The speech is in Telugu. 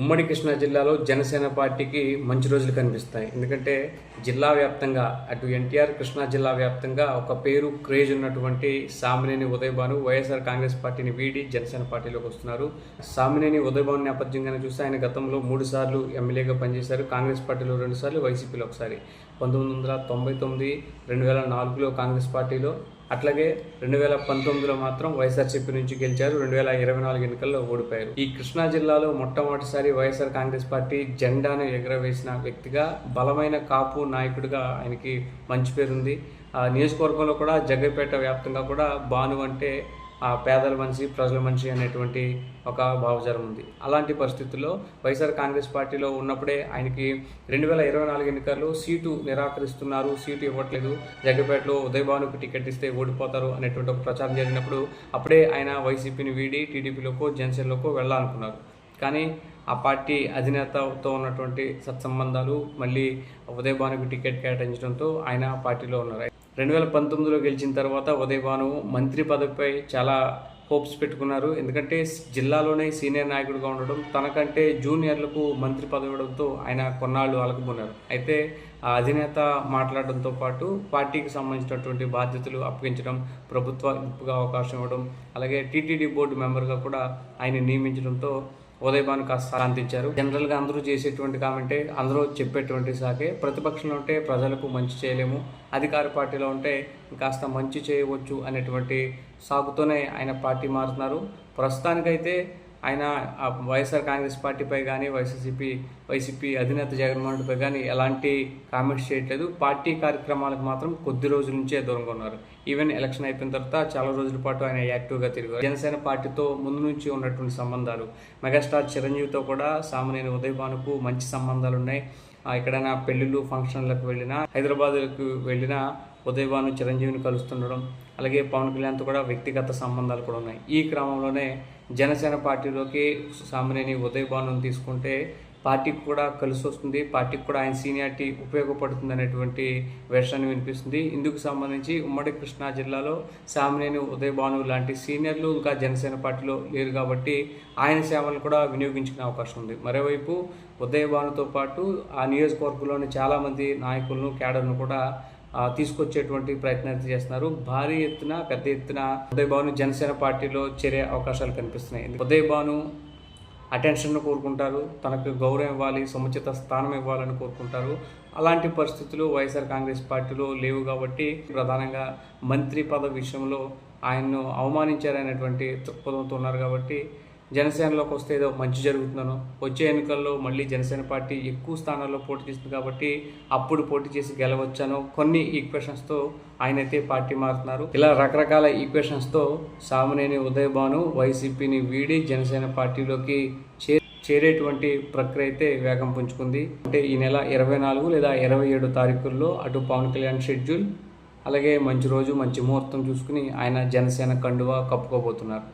ఉమ్మడి కృష్ణా జిల్లాలో జనసేన పార్టీకి మంచి రోజులు కనిపిస్తాయి. ఎందుకంటే జిల్లా వ్యాప్తంగా అటు ఎన్టీఆర్ కృష్ణా జిల్లా వ్యాప్తంగా ఒక పేరు క్రేజ్ ఉన్నటువంటి సామినేని ఉదయభాను వైఎస్ఆర్ కాంగ్రెస్ పార్టీని వీడి జనసేన పార్టీలోకి వస్తున్నారు. సామినేని ఉదయభాను నేపథ్యంగానే చూస్తే ఆయన గతంలో మూడు సార్లు ఎమ్మెల్యేగా పనిచేశారు. కాంగ్రెస్ పార్టీలో రెండుసార్లు వైసీపీలో ఒకసారి. పంతొమ్మిది వందల తొంభై తొమ్మిది రెండు వేల నాలుగులో కాంగ్రెస్ పార్టీలో అట్లాగే రెండు వేల పంతొమ్మిదిలో మాత్రం వైఎస్ఆర్సీపీ నుంచి గెలిచారు రెండు వేల ఇరవై నాలుగు ఎన్నికల్లో ఓడిపోయారు. ఈ కృష్ణా జిల్లాలో మొట్టమొదటిసారి వైఎస్ఆర్ కాంగ్రెస్ పార్టీ జెండాను ఎగరవేసిన వ్యక్తిగా బలమైన కాపు నాయకుడిగా ఆయనకి మంచి పేరుంది. ఆ నియోజకవర్గంలో కూడా జగ్గపేట వ్యాప్తంగా కూడా భాను అంటే ఆ పేదల మనిషి ప్రజల మనిషి అనేటువంటి ఒక భావజాలం ఉంది. అలాంటి పరిస్థితుల్లో వైఎస్ఆర్ కాంగ్రెస్ పార్టీలో ఉన్నప్పుడే ఆయనకి రెండు వేల ఇరవై నాలుగు ఎన్నికల్లో సీటు నిరాకరిస్తున్నారు. సీటు ఇవ్వట్లేదు. జగ్గపేటలో ఉదయభానుకు టికెట్ ఇస్తే ఓడిపోతారు అనేటువంటి ఒక ప్రచారం జరిగినప్పుడు అప్పుడే ఆయన వైసీపీని వీడి టీడీపీలోకో జనసేనలోకో వెళ్ళాలనుకున్నారు. కానీ ఆ పార్టీ అధినేతతో ఉన్నటువంటి సత్సంబంధాలు మళ్ళీ ఉదయభానుకు టికెట్ కేటాయించడంతో ఆయన పార్టీలో ఉన్నారు. రెండు వేల పంతొమ్మిదిలో గెలిచిన తర్వాత ఉదయభాను మంత్రి పదవిపై చాలా హోప్స్ పెట్టుకున్నారు. ఎందుకంటే జిల్లాలోనే సీనియర్ నాయకుడిగా ఉండడం తనకంటే జూనియర్లకు మంత్రి పదవి ఇవ్వడంతో ఆయన కొన్నాళ్ళు అలకపోన్నారు అయితే ఆ అధినేత మాట్లాడడంతో పాటు పార్టీకి సంబంధించినటువంటి బాధ్యతలు అప్పగించడం ప్రభుత్వ అవకాశం ఇవ్వడం అలాగే టీటీడీ బోర్డు మెంబర్గా కూడా ఆయన నియమించడంతో ఉదయభాను కాస్త శాంతించారు జనరల్గా అందరూ చేసేటువంటి కామెంటే అందరూ చెప్పేటువంటి సాకే. ప్రతిపక్షంలో ఉంటే ప్రజలకు మంచి చేయలేము. అధికార పార్టీలో ఉంటే కాస్త మంచి చేయవచ్చు అనేటువంటి సాగుతోనే ఆయన పార్టీ మారుతున్నారు. ప్రస్తుతానికైతే ఆయన వైఎస్ఆర్ కాంగ్రెస్ పార్టీపై కానీ వైసీపీ వైసీపీ అధినేత జగన్మోహన్ రెడ్డిపై కానీ ఎలాంటి కామెంట్స్ చేయట్లేదు. పార్టీ కార్యక్రమాలకు మాత్రం కొద్ది రోజుల నుంచే దూరంగా ఉన్నారు. ఈవెన్ ఎలక్షన్ అయిపోయిన తర్వాత చాలా రోజుల పాటు ఆయన యాక్టివ్గా తిరిగారు. జనసేన పార్టీతో ముందు నుంచి ఉన్నటువంటి సంబంధాలు మెగాస్టార్ చిరంజీవితో కూడా సామాన్య ఉదయభానుకు మంచి సంబంధాలు ఉన్నాయి. ఎక్కడైనా పెళ్ళిళ్ళు ఫంక్షన్లకు వెళ్ళినా హైదరాబాద్కు వెళ్ళినా ఉదయభాను చిరంజీవిని కలుస్తుండడం అలాగే పవన్ కళ్యాణ్తో కూడా వ్యక్తిగత సంబంధాలు కూడా ఉన్నాయి. ఈ క్రమంలోనే జనసేన పార్టీలోకి సామాన్యని ఉదయభాను తీసుకుంటే పార్టీకి కూడా కలిసి వస్తుంది. పార్టీకి కూడా ఆయన సీనియారిటీ ఉపయోగపడుతుంది అనేటువంటి వెర్షన్ వినిపిస్తుంది. ఇందుకు సంబంధించి ఉమ్మడి కృష్ణా జిల్లాలో సామినేని ఉదయభాను లాంటి సీనియర్లు ఇంకా జనసేన పార్టీలో లేరు కాబట్టి ఆయన సేవలను కూడా వినియోగించుకునే అవకాశం ఉంది. మరోవైపు ఉదయభానుతో పాటు ఆ నియోజకవర్గంలోని చాలామంది నాయకులను క్యాడర్ను కూడా తీసుకొచ్చేటువంటి ప్రయత్నం చేస్తున్నారు. భారీ ఎత్తున పెద్ద ఎత్తున ఉదయభాను జనసేన పార్టీలో చేరే అవకాశాలు కనిపిస్తున్నాయి. ఉదయభాను అటెన్షన్ కోరుకుంటారు. తనకు గౌరవం ఇవ్వాలి సముచిత స్థానం ఇవ్వాలని కోరుకుంటారు. అలాంటి పరిస్థితులు వైఎస్ఆర్ కాంగ్రెస్ పార్టీలో లేవు కాబట్టి ప్రధానంగా మంత్రి పదవి విషయంలో ఆయన్ను అవమానించారనేటువంటి దృక్పథంతో ఉన్నారు కాబట్టి జనసేనలోకి వస్తే ఏదో మంచి జరుగుతుందనో వచ్చే ఎన్నికల్లో మళ్ళీ జనసేన పార్టీ ఎక్కువ స్థానాల్లో పోటీ చేస్తుంది కాబట్టి అప్పుడు పోటీ చేసి గెలవచ్చాను కొన్ని ఈక్వేషన్స్తో ఆయన అయితే పార్టీ మారుతున్నారు. ఇలా రకరకాల ఈక్వేషన్స్తో సామనేని ఉదయభాను వైసీపీని వీడి జనసేన పార్టీలోకి చే చేరేటువంటి ప్రక్రియ అయితే వేగం పుంజుకుంది. అంటే ఈ నెల ఇరవై నాలుగు లేదా ఇరవై ఏడు తారీఖుల్లో అటు పవన్ కళ్యాణ్ షెడ్యూల్ అలాగే మంచి రోజు మంచి ముహూర్తం చూసుకుని ఆయన జనసేన కండువా కప్పుకోబోతున్నారు.